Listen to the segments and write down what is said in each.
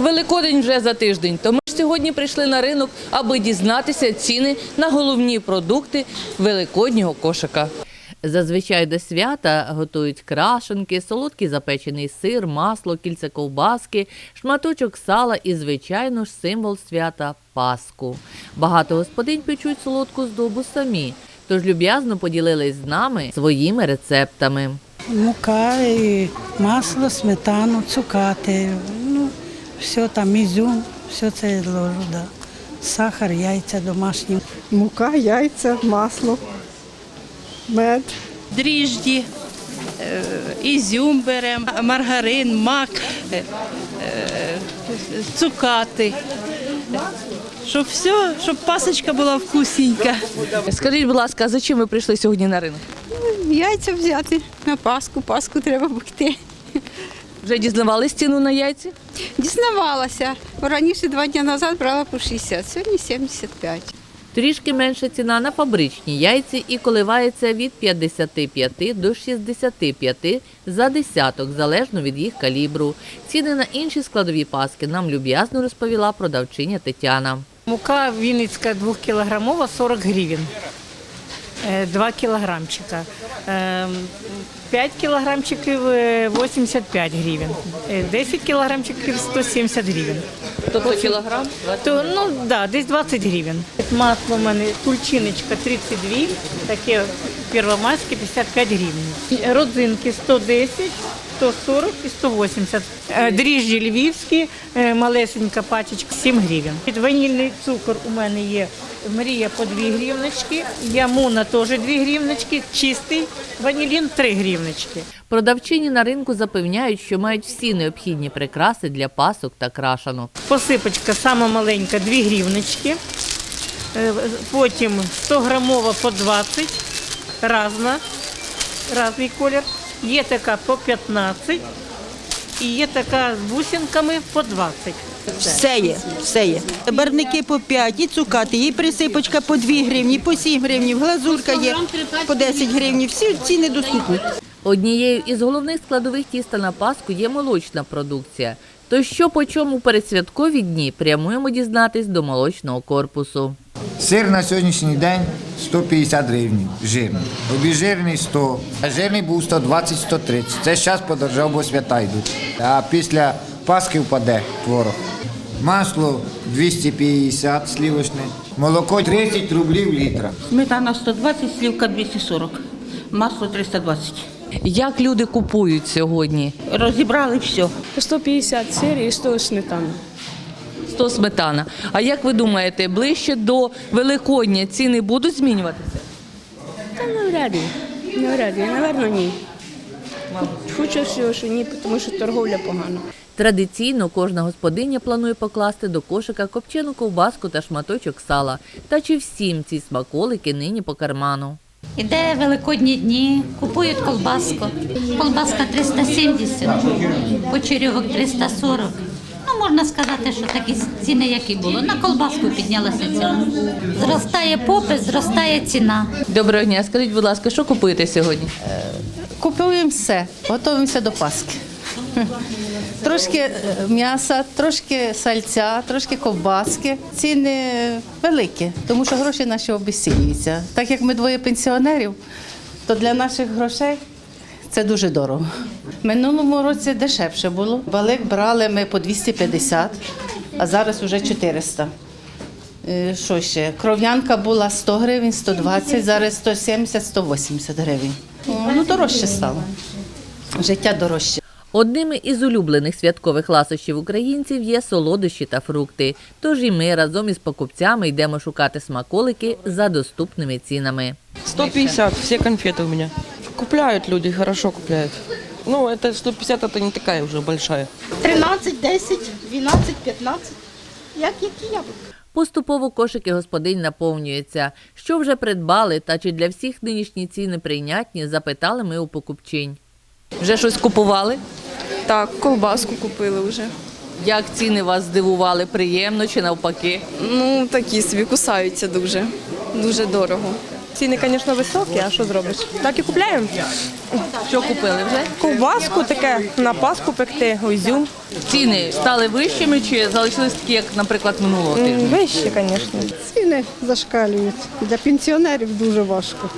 Великодень вже за тиждень. Тому ж сьогодні прийшли на ринок, аби дізнатися ціни на головні продукти великоднього кошика. Зазвичай до свята готують крашенки, солодкий запечений сир, масло, кільця ковбаски, шматочок сала і, звичайно ж, символ свята паску. Багато господинь печуть солодку здобу самі, тож люб'язно поділились з нами своїми рецептами. Мука, і масло, сметану, цукати, все там, ізюм, все це я ложу, да. Сахар, яйця домашні. Мука, яйця, масло, мед. дріжджі, е, ізюм беремо, маргарин, мак, е, е, цукати. Щоб все, щоб пасочка була вкусненька. Скажіть, будь ласка, за чим ви прийшли сьогодні на ринок? Яйця взяти на Пасху, Пасху треба бути. Вже дізнавались ціну на яйця? Дізнавалася. Раніше два дні назад брала по 60, сьогодні 75. Трішки менша ціна на фабричні яйці і коливається від 55 до 65 за десяток, залежно від їх калібру. Ціни на інші складові паски нам люб'язно розповіла продавчиня Тетяна. Мука Вінницька 2-кілограмова 40 гривень. 2 кілограмчика. 5 кілограмчиків е, 85 гривень. Е, 10 кілограмчиків 170 гривень. Тобто кілограм? То, ну, да, десь 20 гривень. Масло в мене тульчиночка 32, таке первомайське 55 гривень. Родзинки 110, 140 і 180. Е, Дріжджі львівські, е, малесенька пачечка 7 гривень. Під Ванільний цукор у мене є мрія по 2 гривнички, ямуна теж 2 гривнички, чистий ванілін 3 гривнички. Продавчині на ринку запевняють, що мають всі необхідні прикраси для пасок та крашанок. Посипочка сама маленька 2 гривнички. Е, Потім 100 грамова по 20, разна, разний колір. Є така по 15 і є така з бусинками по 20. Все є, все є. Барвники по 5, і цукати, і присипочка по 2 гривні, по 7 гривень, глазурка є по 10 гривень. Всі ціни доступні. Однією із головних складових тіста на паску є молочна продукція. То що по чому у передсвяткові дні прямуємо дізнатись до молочного корпусу. Сир на сьогоднішній день 150 гривень жирний. Обіжирний 100, а жирний був 120-130. Це зараз подорожав, бо свята йдуть. А після Пасхи впаде творог. Масло 250 слівочне, молоко 30 рублів літра. Сметана 120, сливка 240, масло 320. Як люди купують сьогодні? Розібрали все. 150 сир і 100 сметани. 100 сметана. А як ви думаєте, ближче до Великодня ціни будуть змінюватися? Та навряд ли. Навряд ли, напевно, ні. Хочу всього, що ні, тому що торговля погана. Традиційно кожна господиня планує покласти до кошика копчену ковбаску та шматочок сала. Та чи всім ці смаколики нині по карману? Іде великодні дні, купують колбаску. Колбаска 370, почерьовок 340. Можна сказати, що такі ціни, які було. На колбаску піднялася ціна. Зростає попит, зростає ціна. Доброго дня, скажіть, будь ласка, що купуєте сьогодні? Купуємо все, готуємося до Пасхи. Трошки е, м'яса, трошки сальця, трошки ковбаски. Ціни великі, тому що гроші наші обесцінюються. Так як ми двоє пенсіонерів, то для наших грошей це дуже дорого. Минулому році дешевше було. Балик брали ми по 250, а зараз вже 400. Е, Що ще? Кров'янка була 100 гривень, 120, зараз 170-180 гривень. Ну, дорожче стало. Життя дорожче. Одними із улюблених святкових ласощів українців є солодощі та фрукти. Тож і ми разом із покупцями йдемо шукати смаколики за доступними цінами. 150, все конфеты у меня. Купляют люди, хорошо купляют. Ну, это 150, это не такая уже большая. 13, 10, 12, 15. Як які яблука? Поступово кошики господинь наповнюються. Що вже придбали та чи для всіх нинішні ціни прийнятні, запитали ми у покупчинь. Вже щось купували? Так, колбаску купили вже. Як ціни вас здивували? Приємно чи навпаки? Ну, такі собі кусаються дуже. Дуже дорого. Ціни, звісно, високі, а що зробиш? Так і купляємо. Що купили вже? Ковбаску таке на Пасху пекти, ізюм. Ціни стали вищими чи залишились такі, як, наприклад, минулого тижня? Вище, звісно. Ціни зашкалюють. Для пенсіонерів дуже важко.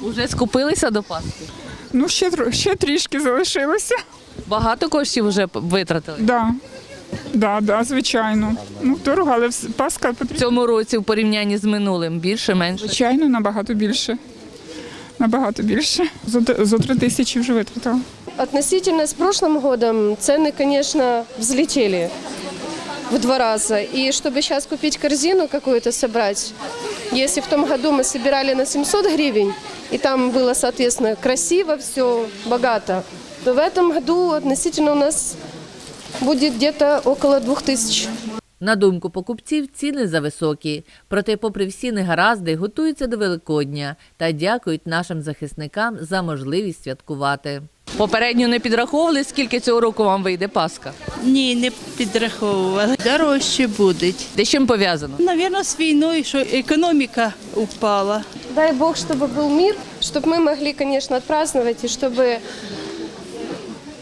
Уже скупилися до Пасхи? Ну, ще, ще трішки залишилося. Багато коштів вже витратили. Да. Да, да, звичайно. Ну, дорого, але вс- Пасха В потрібна. цьому році в порівнянні з минулим більше, менше. Звичайно, набагато більше. Набагато більше. Зо, т- зо три тисячі вже витратила. Относительно с прошлым годом цены, конечно, взлетели в два раза. И чтобы сейчас купить корзину какую-то собрать, если в том году мы собирали на 700 гривен, и там было, соответственно, красиво, все богато, то в этом году относительно у нас будет где-то около 2000. На думку покупців, ціни зависокі. Проте, попри всі негаразди, готуються до Великодня та дякують нашим захисникам за можливість святкувати. Попередньо не підраховували, скільки цього року вам вийде Пасха. Ні, не підраховували. Дорожче буде. Де з чим пов'язано? Навірно, з війною, що економіка упала. Дай Бог, чтобы был мир, чтобы мы могли, конечно, отпраздновать, и чтобы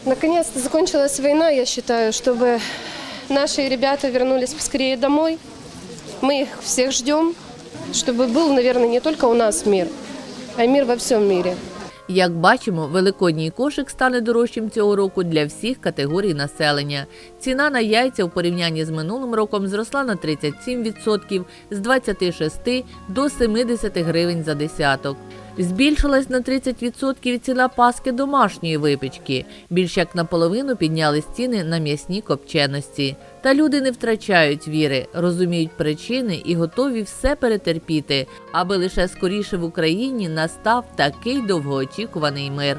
наконец-то закончилась война, я считаю, чтобы наши ребята вернулись поскорее домой. Мы их всех ждем, чтобы был, наверное, не только у нас мир, а мир во всем мире. Як бачимо, великодній кошик стане дорожчим цього року для всіх категорій населення. Ціна на яйця в порівнянні з минулим роком зросла на 37% з 26 до 70 гривень за десяток. Збільшилась на 30% ціна паски домашньої випічки. Більш як наполовину піднялись ціни на м'ясні копченості. Та люди не втрачають віри, розуміють причини і готові все перетерпіти, аби лише скоріше в Україні настав такий довгоочікуваний мир.